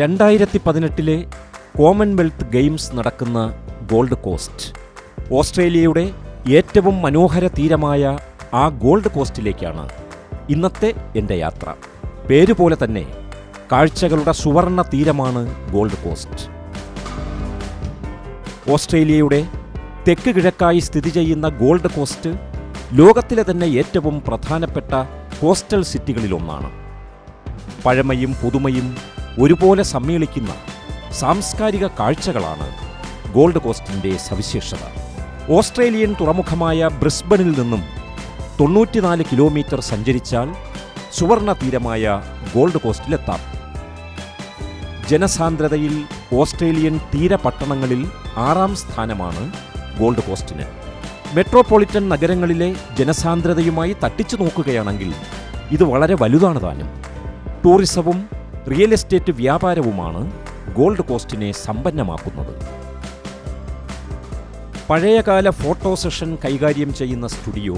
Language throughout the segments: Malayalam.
രണ്ടായിരത്തി പതിനെട്ടിലെ കോമൺവെൽത്ത് ഗെയിംസ് നടക്കുന്ന ഗോൾഡ് കോസ്റ്റ്. ഓസ്ട്രേലിയയുടെ ഏറ്റവും മനോഹര തീരമായ ആ ഗോൾഡ് കോസ്റ്റിലേക്കാണ് ഇന്നത്തെ എന്റെ യാത്ര. പേരുപോലെ തന്നെ കാഴ്ചകളുടെ സുവർണ തീരമാണ് ഗോൾഡ് കോസ്റ്റ്. ഓസ്ട്രേലിയയുടെ തെക്ക് കിഴക്കായി സ്ഥിതി ചെയ്യുന്ന ഗോൾഡ് കോസ്റ്റ് ലോകത്തിലെ തന്നെ ഏറ്റവും പ്രധാനപ്പെട്ട കോസ്റ്റൽ സിറ്റികളിലൊന്നാണ്. പഴമയും പുതുമയും ഒരുപോലെ സമ്മേളിക്കുന്ന സാംസ്കാരിക കാഴ്ചകളാണ് ഗോൾഡ് കോസ്റ്റിന്റെ സവിശേഷത. ഓസ്ട്രേലിയൻ തുറമുഖമായ ബ്രിസ്ബനിൽ നിന്നും തൊണ്ണൂറ്റിനാല് കിലോമീറ്റർ സഞ്ചരിച്ചാൽ സുവർണ തീരമായ ഗോൾഡ് കോസ്റ്റിലെത്താം. ജനസാന്ദ്രതയിൽ ഓസ്ട്രേലിയൻ തീരപട്ടണങ്ങളിൽ ആറാം സ്ഥാനമാണ് ഗോൾഡ് കോസ്റ്റിന്. മെട്രോപൊളിറ്റൻ നഗരങ്ങളിലെ ജനസാന്ദ്രതയുമായി തട്ടിച്ചു നോക്കുകയാണെങ്കിൽ ഇത് വളരെ വലുതാണ് താനും. ടൂറിസവും റിയൽ എസ്റ്റേറ്റ് വ്യാപാരവുമാണ് ഗോൾഡ് കോസ്റ്റിനെ സമ്പന്നമാക്കുന്നത്. പഴയകാല ഫോട്ടോ സെഷൻ കൈകാര്യം ചെയ്യുന്ന സ്റ്റുഡിയോ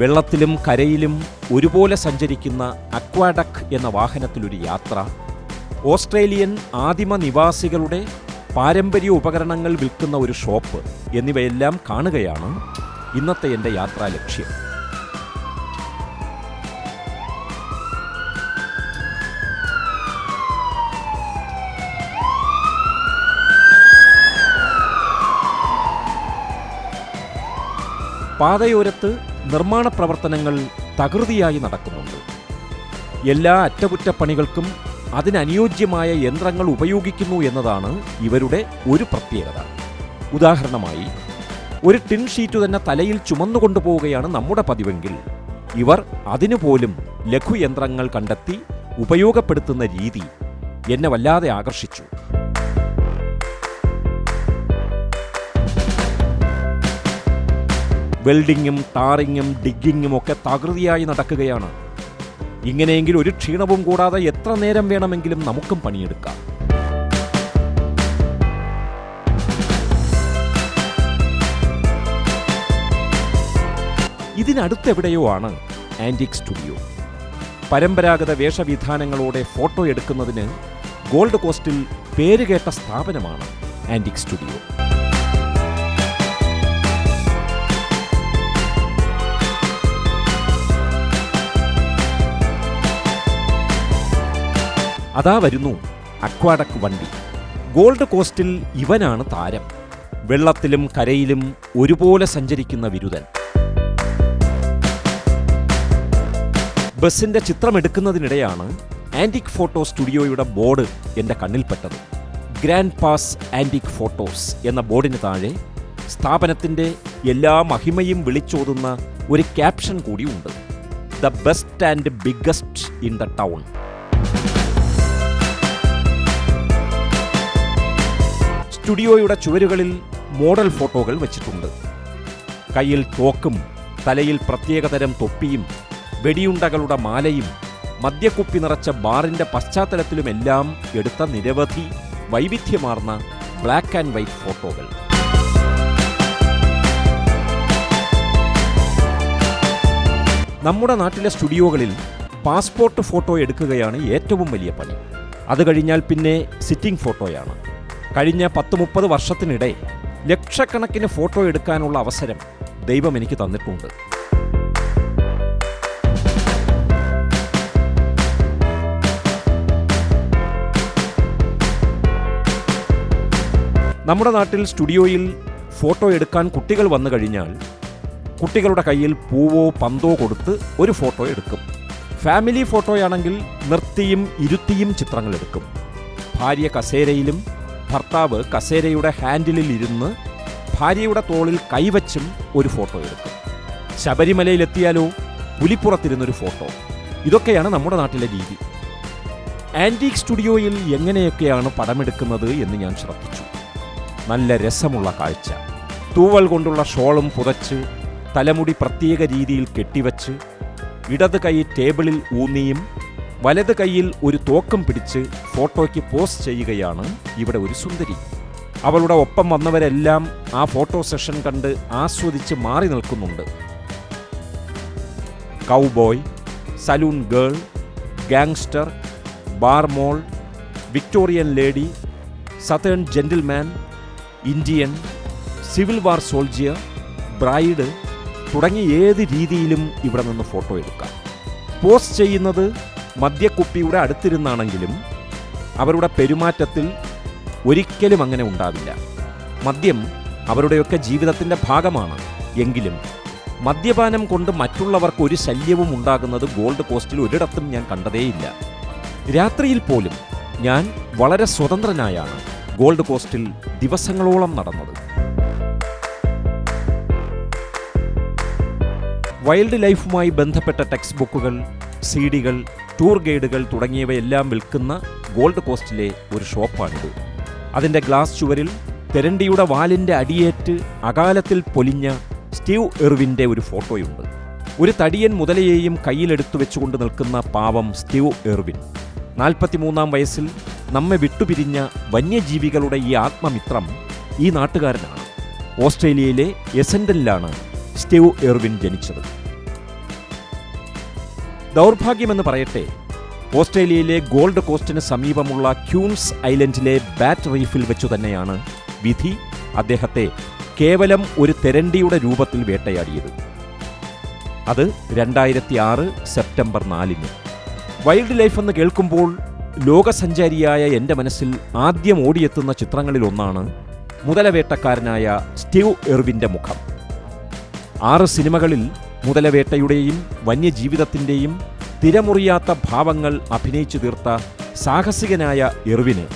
വെള്ളത്തിലും കരയിലും ഒരുപോലെ സഞ്ചരിക്കുന്ന അക്വാഡക് എന്ന വാഹനത്തിലൊരു യാത്ര ഓസ്ട്രേലിയൻ ആദിമ നിവാസികളുടെ പാരമ്പര്യ ഉപകരണങ്ങൾ വിൽക്കുന്ന ഒരു ഷോപ്പ് എന്നിവയെല്ലാം കാണുകയാണ് ഇന്നത്തെ എന്റെ യാത്രാ ലക്ഷ്യം. പാതയോരത്ത് നിർമ്മാണ പ്രവർത്തനങ്ങൾ തകൃതിയായി നടക്കുന്നുണ്ട്. എല്ലാ അറ്റകുറ്റപ്പണികൾക്കും അതിനനുയോജ്യമായ യന്ത്രങ്ങൾ ഉപയോഗിക്കുന്നു എന്നതാണ് ഇവരുടെ ഒരു പ്രത്യേകത. ഉദാഹരണമായി ഒരു ടിൻ ഷീറ്റ് തന്നെ തലയിൽ ചുമന്നുകൊണ്ടു പോവുകയാണ് നമ്മുടെ പതിവെങ്കിൽ ഇവർ അതിനുപോലും ലഘുയന്ത്രങ്ങൾ കണ്ടെത്തി ഉപയോഗപ്പെടുത്തുന്ന രീതി എന്നെ വല്ലാതെ ആകർഷിച്ചു. വെൽഡിങ്ങും ടാറിങ്ങും ഡിഗിങ്ങും ഒക്കെ തകൃതിയായി നടക്കുകയാണ്. ഇങ്ങനെയെങ്കിൽ ഒരു ക്ഷീണവും കൂടാതെ എത്ര നേരം വേണമെങ്കിലും നമുക്കും പണിയെടുക്കാം. ഇതിനടുത്തെവിടെയോ ആണ് ആന്റിക് സ്റ്റുഡിയോ പരമ്പരാഗത വേഷവിധാനങ്ങളോടെ ഫോട്ടോ എടുക്കുന്നതിന് ഗോൾഡ് കോസ്റ്റിൽ പേരുകേട്ട സ്ഥാപനമാണ് ആന്റിക് സ്റ്റുഡിയോ അതാ വരുന്നു അക്വാഡക് വണ്ടി. ഗോൾഡ് കോസ്റ്റിൽ ഇവനാണ് താരം. വെള്ളത്തിലും കരയിലും ഒരുപോലെ സഞ്ചരിക്കുന്ന വിരുദൻ ബസിന്റെ ചിത്രമെടുക്കുന്നതിനിടെയാണ് ആന്റിക് ഫോട്ടോ സ്റ്റുഡിയോയുടെ ബോർഡ് എന്റെ കണ്ണിൽപ്പെട്ടത് ഗ്രാൻഡ് പാസ് ആന്റിക് ഫോട്ടോസ് എന്ന ബോർഡിന് താഴെ സ്ഥാപനത്തിന്റെ എല്ലാ മഹിമയും വിളിച്ചോതുന്ന ഒരു ക്യാപ്ഷൻ കൂടിയുണ്ട് the best and biggest in the town. സ്റ്റുഡിയോയുടെ ചുവരുകളിൽ മോഡൽ ഫോട്ടോകൾ വെച്ചിട്ടുണ്ട്. കയ്യിൽ തോക്കും തലയിൽ പ്രത്യേകതരം തൊപ്പിയും വെടിയുണ്ടകളുടെ മാലയും മദ്യക്കുപ്പി നിറച്ച ബാറിന്റെ പശ്ചാത്തലത്തിലുമെല്ലാം എടുത്ത നിരവധി വൈവിധ്യമാർന്ന ബ്ലാക്ക് ആൻഡ് വൈറ്റ് ഫോട്ടോകൾ. നമ്മുടെ നാട്ടിലെ സ്റ്റുഡിയോകളിൽ പാസ്പോർട്ട് ഫോട്ടോ എടുക്കുകയാണ് ഏറ്റവും വലിയ പണി. അത് കഴിഞ്ഞാൽ പിന്നെ സിറ്റിംഗ് ഫോട്ടോയാണ്. കഴിഞ്ഞ പത്ത് മുപ്പത് വർഷത്തിനിടെ ലക്ഷക്കണക്കിന് ഫോട്ടോ എടുക്കാനുള്ള അവസരം ദൈവം എനിക്ക് തന്നിട്ടുണ്ട്. നമ്മുടെ നാട്ടിൽ സ്റ്റുഡിയോയിൽ ഫോട്ടോ എടുക്കാൻ കുട്ടികൾ വന്നു കഴിഞ്ഞാൽ കുട്ടികളുടെ കയ്യിൽ പൂവോ പന്തോ കൊടുത്ത് ഒരു ഫോട്ടോ എടുക്കും. ഫാമിലി ഫോട്ടോയാണെങ്കിൽ നിർത്തിയും ഇരുത്തിയും ചിത്രങ്ങൾ എടുക്കും. ഭാര്യ കസേരയിലും ഭർത്താവ് കസേരയുടെ ഹാൻഡിലിൽ ഇരുന്ന് ഭാര്യയുടെ തോളിൽ കൈവച്ചും ഒരു ഫോട്ടോ എടുക്കും ശബരിമലയിലെത്തിയാലോ? പുലിപ്പുറത്തിരുന്നൊരു ഫോട്ടോ. ഇതൊക്കെയാണ് നമ്മുടെ നാട്ടിലെ രീതി. ആന്റീക് സ്റ്റുഡിയോയിൽ എങ്ങനെയൊക്കെയാണ് പടമെടുക്കുന്നത് എന്ന് ഞാൻ ശ്രദ്ധിച്ചു. നല്ല രസമുള്ള കാഴ്ച. തൂവൽ കൊണ്ടുള്ള ഷോളും പുതച്ച് തലമുടി പ്രത്യേക രീതിയിൽ കെട്ടിവച്ച് ഇടത് കൈ ടേബിളിൽ ഊന്നിയും വലത് കൈയിൽ ഒരു തോക്കം പിടിച്ച് ഫോട്ടോയ്ക്ക് പോസ്റ്റ് ചെയ്യുകയാണ് ഇവിടെ ഒരു സുന്ദരി. അവളുടെ ഒപ്പം വന്നവരെല്ലാം ആ ഫോട്ടോ സെഷൻ കണ്ട് ആസ്വദിച്ച് മാറി നിൽക്കുന്നുണ്ട്. Cowboy saloon girl gangster bar moll Victorian lady southern gentleman Indian civil war soldier bride തുടങ്ങി ഏത് രീതിയിലും ഇവിടെ നിന്ന് ഫോട്ടോ എടുക്കാം. പോസ്റ്റ് ചെയ്യുന്നത് മദ്യക്കുപ്പിയുടെ അടുത്തിരുന്നാണെങ്കിലും അവരുടെ പെരുമാറ്റത്തിൽ ഒരിക്കലും അങ്ങനെ ഉണ്ടാവില്ല. മദ്യം അവരുടെയൊക്കെ ജീവിതത്തിന്റെ ഭാഗമാണ്. എങ്കിലും മദ്യപാനം കൊണ്ട് മറ്റുള്ളവർക്ക് ഒരു ശല്യവും ഉണ്ടാകുന്നത് ഗോൾഡ് കോസ്റ്റിൽ ഒരിടത്തും ഞാൻ കണ്ടതേയില്ല. രാത്രിയിൽ പോലും ഞാൻ വളരെ സ്വതന്ത്രനായാണ് ഗോൾഡ് കോസ്റ്റിൽ ദിവസങ്ങളോളം നടന്നത്. വൈൽഡ് ലൈഫുമായി ബന്ധപ്പെട്ട ടെക്സ്റ്റ് ബുക്കുകൾ സി ഡികൾ ടൂർ ഗൈഡുകൾ തുടങ്ങിയവയെല്ലാം വിൽക്കുന്ന ഗോൾഡ് കോസ്റ്റിലെ ഒരു ഷോപ്പാണിത്. അതിന്റെ ഗ്ലാസ് ചുവരിൽ തെരണ്ടിയുടെ വാലിന്റെ അടിയേറ്റ് അകാലത്തിൽ പൊലിഞ്ഞ സ്റ്റീവ് എർവിന്റെ ഒരു ഫോട്ടോയുണ്ട്. ഒരു തടിയൻ മുതലയെയും കയ്യിലെടുത്തു വെച്ചുകൊണ്ട് നിൽക്കുന്ന പാവം സ്റ്റീവ് എർവിൻ നാൽപ്പത്തിമൂന്നാം വയസ്സിൽ നമ്മെ വിട്ടുപിരിഞ്ഞ വന്യജീവികളുടെ ഈ ആത്മമിത്രം ഈ നാട്ടുകാരനാണ്. ഓസ്ട്രേലിയയിലെ എസൻഡനിലാണ് സ്റ്റീവ് എർവിൻ ജനിച്ചത്. ദൗർഭാഗ്യമെന്ന് പറയട്ടെ ഓസ്ട്രേലിയയിലെ ഗോൾഡ് കോസ്റ്റിന് സമീപമുള്ള ക്യൂൺസ് ഐലൻഡിലെ ബാറ്റ് റീഫിൽ വെച്ചു തന്നെയാണ് വിധി അദ്ദേഹത്തെ കേവലം ഒരു തെരണ്ടിയുടെ രൂപത്തിൽ വേട്ടയാടിയത്. അത് രണ്ടായിരത്തി ആറ് സെപ്റ്റംബർ നാലിന്. വൈൽഡ് ലൈഫ് എന്ന് കേൾക്കുമ്പോൾ ലോകസഞ്ചാരിയായ എന്റെ മനസ്സിൽ ആദ്യം ഓടിയെത്തുന്ന ചിത്രങ്ങളിലൊന്നാണ് മുതലവേട്ടക്കാരനായ സ്റ്റീവ് എർവിന്റെ മുഖം. ആറ് സിനിമകളിൽ മുതലവേട്ടയുടെയും വന്യജീവിതത്തിന്റെയും തിരമുറിയാത്ത ഭാവങ്ങൾ അഭിനയിച്ചു തീർത്ത സാഹസികനായ എറിവിന്.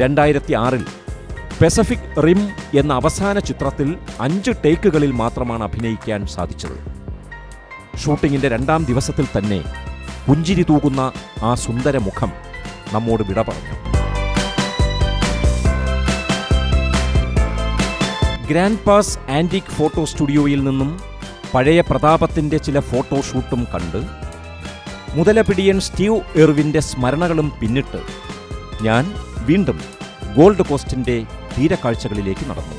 രണ്ടായിരത്തി ആറിൽ പെസഫിക് റിം എന്ന അവസാന ചിത്രത്തിൽ അഞ്ച് ടേക്കുകളിൽ മാത്രമാണ് അഭിനയിക്കാൻ സാധിച്ചത്. ഷൂട്ടിങ്ങിന്റെ രണ്ടാം ദിവസത്തിൽ തന്നെ പുഞ്ചിരി തൂകുന്ന ആ സുന്ദര മുഖം നമ്മോട് വിട പറഞ്ഞു. ഗ്രാൻഡ് പാസ് ആന്റിക് ഫോട്ടോ സ്റ്റുഡിയോയിൽ നിന്നും പഴയ പ്രതാപത്തിന്റെ ചില ഫോട്ടോഷൂട്ടും കണ്ട് മുതലപിടിയൻ സ്റ്റീവ് എർവിന്റെ സ്മരണകളും പിന്നിട്ട് ഞാൻ വീണ്ടും ഗോൾഡ് കോസ്റ്റിന്റെ തീരക്കാഴ്ചകളിലേക്ക് നടന്നു.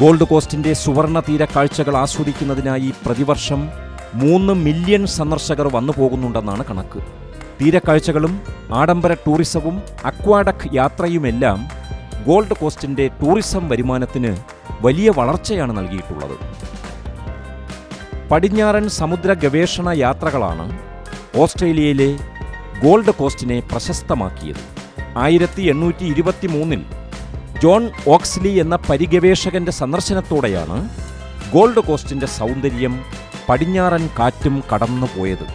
ഗോൾഡ് കോസ്റ്റിന്റെ സുവർണ തീരക്കാഴ്ചകൾ ആസ്വദിക്കുന്നതിനായി പ്രതിവർഷം മൂന്ന് മില്യൺ സന്ദർശകർ വന്നു പോകുന്നുണ്ടെന്നാണ് കണക്ക്. തീരക്കാഴ്ചകളും ആഡംബര ടൂറിസവും അക്വാഡക് യാത്രയുമെല്ലാം ഗോൾഡ് കോസ്റ്റിന്റെ ടൂറിസം വരുമാനത്തിന് വലിയ വളർച്ചയാണ് നൽകിയിട്ടുള്ളത്. പടിഞ്ഞാറൻ സമുദ്ര ഗവേഷണ യാത്രകളാണ് ഓസ്ട്രേലിയയിലെ ഗോൾഡ് കോസ്റ്റിനെ പ്രശസ്തമാക്കിയത്. ആയിരത്തി എണ്ണൂറ്റി ഇരുപത്തി മൂന്നിൽ ജോൺ ഓക്സ്ലി എന്ന പരിഗവേഷകന്റെ സന്ദർശനത്തോടെയാണ് ഗോൾഡ് കോസ്റ്റിന്റെ സൗന്ദര്യം പടിഞ്ഞാറൻ കാറ്റും കടന്നുപോയത്.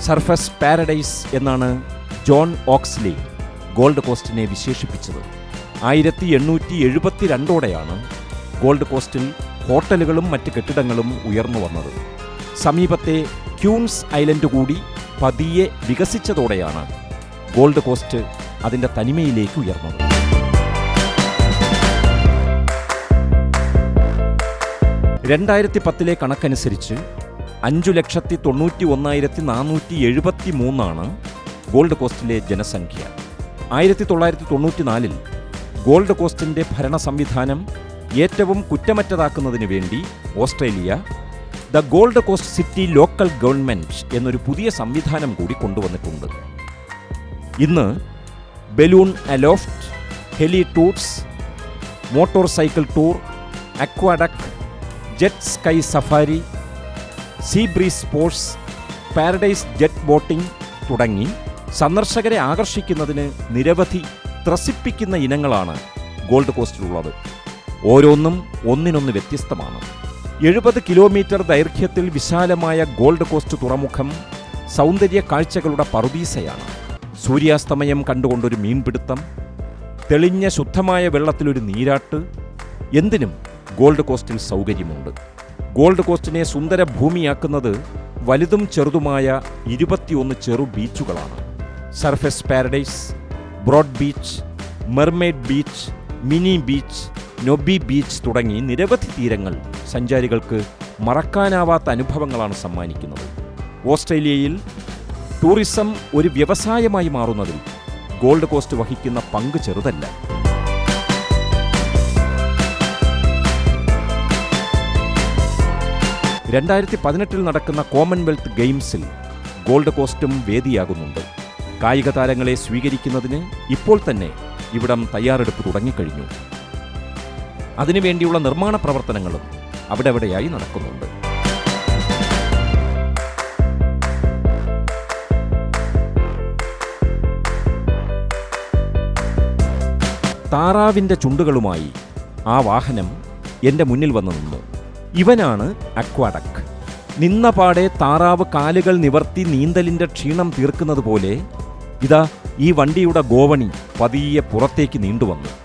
സർഫസ് പാരഡൈസ് എന്നാണ് ജോൺ ഓക്സ്ലി ഗോൾഡ് കോസ്റ്റിനെ വിശേഷിപ്പിച്ചത്. ആയിരത്തി എണ്ണൂറ്റി എഴുപത്തിരണ്ടോടെയാണ് ഗോൾഡ് കോസ്റ്റിൽ ഹോട്ടലുകളും മറ്റ് കെട്ടിടങ്ങളും ഉയർന്നു വന്നത്. സമീപത്തെ ക്യൂൺസ് ഐലൻഡ് കൂടി പതിയെ വികസിച്ചതോടെയാണ് ഗോൾഡ് കോസ്റ്റ് അതിന്റെ തനിമയിലേക്ക് ഉയർന്നത്. രണ്ടായിരത്തി പത്തിലെ കണക്കനുസരിച്ച് അഞ്ചു ലക്ഷത്തി തൊണ്ണൂറ്റി ഒന്നായിരത്തി നാനൂറ്റി എഴുപത്തി മൂന്നാണ് ഗോൾഡ് കോസ്റ്റിലെ ജനസംഖ്യ. ആയിരത്തി തൊള്ളായിരത്തി തൊണ്ണൂറ്റി നാലിൽ ഗോൾഡ് കോസ്റ്റിന്റെ ഭരണ സംവിധാനം ഏറ്റവും കുറ്റമറ്റതാക്കുന്നതിന് വേണ്ടി Australia the gold coast city local government എന്നൊരു പുതിയ സംവിധാനം കൂടി കൊണ്ടുവന്നിട്ടുണ്ട്. ഇന്ന് balloon aloft heli tours motorcycle tour aquaduck jet ski safari sea breeze sports paradise jet boating തുടങ്ങി സന്ദർശകരെ ആകർഷിക്കുന്നതിന് നിരവധി ത്രസിപ്പിക്കുന്ന ഇനങ്ങളാണ് ഗോൾഡ് കോസ്റ്റിലുള്ളത്. ഓരോന്നും ഒന്നിനൊന്ന് വ്യത്യസ്തമാണ്. എഴുപത് കിലോമീറ്റർ ദൈർഘ്യത്തിൽ വിശാലമായ ഗോൾഡ് കോസ്റ്റ് തുറമുഖം സൗന്ദര്യ കാഴ്ചകളുടെ പറുദീസയാണ്. സൂര്യാസ്തമയം കണ്ടുകൊണ്ടൊരു മീൻപിടുത്തം തെളിഞ്ഞ ശുദ്ധമായ വെള്ളത്തിലൊരു നീരാട്ട് എന്തിനും ഗോൾഡ് കോസ്റ്റിൽ സൗകര്യമുണ്ട്. ഗോൾഡ് കോസ്റ്റിനെ സുന്ദര ഭൂമിയാക്കുന്നത് വലുതും ചെറുതുമായ ഇരുപത്തിയൊന്ന് ചെറു ബീച്ചുകളാണ്. Surfers paradise Broadbeach mermaid beach mini beach nobby beach തുടങ്ങി നിരവധി തീരങ്ങൾ സഞ്ചാരികൾക്ക് മറക്കാനാവാത്ത അനുഭവങ്ങളാണ് സമ്മാനിക്കുന്നത്. ഓസ്ട്രേലിയയിൽ ടൂറിസം ഒരു വ്യവസായമായി മാറുന്നതിൽ ഗോൾഡ് കോസ്റ്റ് വഹിക്കുന്ന പങ്ക് ചെറുതല്ല. രണ്ടായിരത്തി പതിനെട്ടിൽ നടക്കുന്ന കോമൺവെൽത്ത് ഗെയിംസിൽ ഗോൾഡ് കോസ്റ്റും വേദിയാകുന്നുണ്ട്. കായിക താരങ്ങളെ സ്വീകരിക്കുന്നതിന് ഇപ്പോൾ തന്നെ ഇവിടം തയ്യാറെടുപ്പ് തുടങ്ങിക്കഴിഞ്ഞു. അതിനുവേണ്ടിയുള്ള നിർമ്മാണ പ്രവർത്തനങ്ങളും അവിടെവിടെയായി നടക്കുന്നുണ്ട്. താറാവിന്റെ ചുണ്ടുകളുമായി ആ വാഹനം എന്റെ മുന്നിൽ വന്നു നിന്നു. ഇവനാണ് അക്വാഡക്. നിന്ന പാടെ താറാവ് കാലുകൾ നിവർത്തി നീന്തലിന്റെ ക്ഷീണം തീർക്കുന്നത് പോലെ ഇതാ ഈ വണ്ടിയുടെ ഗോവണി പതിയെ പുറത്തേക്ക് നീണ്ടുവന്നു.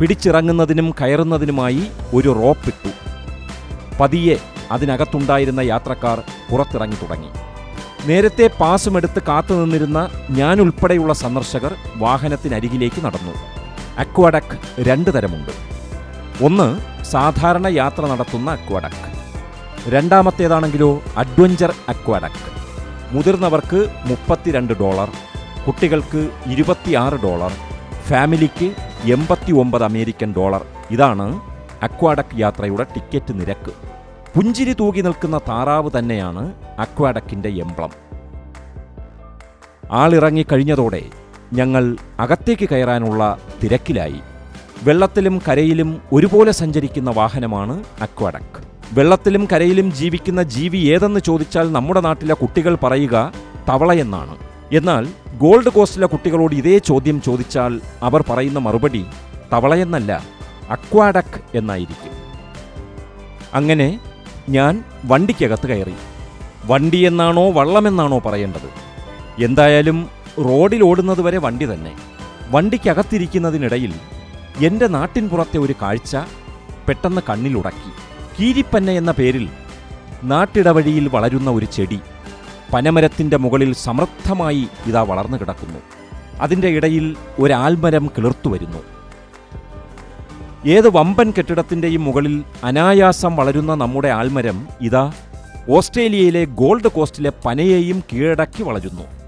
പിടിച്ചിറങ്ങുന്നതിനും കയറുന്നതിനുമായി ഒരു റോപ്പിട്ടു. പതിയെ അതിനകത്തുണ്ടായിരുന്ന യാത്രക്കാർ പുറത്തിറങ്ങി തുടങ്ങി. നേരത്തെ പാസുമെടുത്ത് കാത്തുനിന്നിരുന്ന ഞാനുൾപ്പെടെയുള്ള സന്ദർശകർ വാഹനത്തിനരികിലേക്ക് നടന്നു. അക്വാഡക് രണ്ട് തരമുണ്ട്. ഒന്ന് സാധാരണ യാത്ര നടത്തുന്ന അക്വാഡക്. രണ്ടാമത്തേതാണെങ്കിലോ അഡ്വഞ്ചർ അക്വാഡക്. മുതിർന്നവർക്ക് മുപ്പത്തിരണ്ട് ഡോളർ കുട്ടികൾക്ക് ഇരുപത്തിയാറ് ഡോളർ ഫാമിലിക്ക് എൺപത്തി ഒമ്പത് അമേരിക്കൻ ഡോളർ. ഇതാണ് അക്വാഡക് യാത്രയുടെ ടിക്കറ്റ് നിരക്ക്. പുഞ്ചിരി തൂകി നിൽക്കുന്ന താറാവ് തന്നെയാണ് അക്വാഡക്കിന്റെ എംബ്ലം. ആളിറങ്ങി കഴിഞ്ഞതോടെ ഞങ്ങൾ അകത്തേക്ക് കയറാനുള്ള തിരക്കിലായി. വെള്ളത്തിലും കരയിലും ഒരുപോലെ സഞ്ചരിക്കുന്ന വാഹനമാണ് അക്വാഡക്. വെള്ളത്തിലും കരയിലും ജീവിക്കുന്ന ജീവി ഏതെന്ന് ചോദിച്ചാൽ നമ്മുടെ നാട്ടിലെ കുട്ടികൾ പറയുക തവളയെന്നാണ്. എന്നാൽ ഗോൾഡ് കോസ്റ്റിലെ കുട്ടികളോട് ഇതേ ചോദ്യം ചോദിച്ചാൽ അവർ പറയുന്ന മറുപടി തവളയെന്നല്ല അക്വാഡക് എന്നായിരിക്കും. അങ്ങനെ ഞാൻ വണ്ടിക്കകത്ത് കയറി. വണ്ടി എന്നാണോ വള്ളമെന്നാണോ പറയേണ്ടത്? എന്തായാലും റോഡിൽ ഓടുന്നത് വരെ വണ്ടി തന്നെ. വണ്ടിക്കകത്തിരിക്കുന്നതിനിടയിൽ എന്റെ നാട്ടിൻ പുറത്തെ ഒരു കാഴ്ച പെട്ടെന്ന് കണ്ണിലുടക്കി. കീരിപ്പന്ന എന്ന പേരിൽ നാട്ടിടവഴിയിൽ വളരുന്ന ഒരു ചെടി. പനമരത്തിന്റെ മുകളിൽ സമൃദ്ധമായി ഇതാ വളർന്നു കിടക്കുന്നു. അതിന്റെ ഇടയിൽ ഒരാൽമരം കിളിർത്തു വരുന്നു. ഏത് വമ്പൻ കെട്ടിടത്തിന്റെയും മുകളിൽ അനായാസം വളരുന്ന നമ്മുടെ ആൽമരം ഇതാ ഓസ്ട്രേലിയയിലെ ഗോൾഡ് കോസ്റ്റിലെ പനയെയും കീഴടക്കി വളരുന്നു.